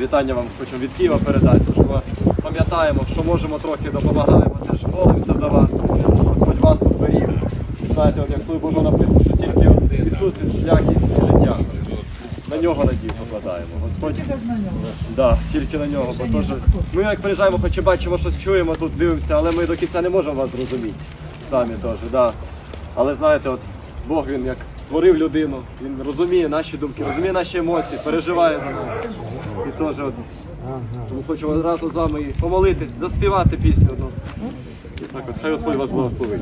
Вітання вам хочемо від Києва передати, що вас пам'ятаємо, що можемо трохи допомагаємо, теж молимося за вас. Господь вас тут беріг. Знаєте, от як в Слові Божому написано, що тільки Ісус він шлях істини життя. На нього надію покладаємо. Господь да, тільки на нього. Бо теж ми як приїжджаємо, хоч і бачимо, щось чуємо тут, дивимося, але ми до кінця не можемо вас зрозуміти. Самі теж, да. Але знаєте, от Бог він як створив людину, він розуміє наші думки, розуміє наші емоції, переживає за нас. Теж одну. тому хочемо разом з вами і помолитись, заспівати пісню. одну. Так от, хай Господь вас благословить.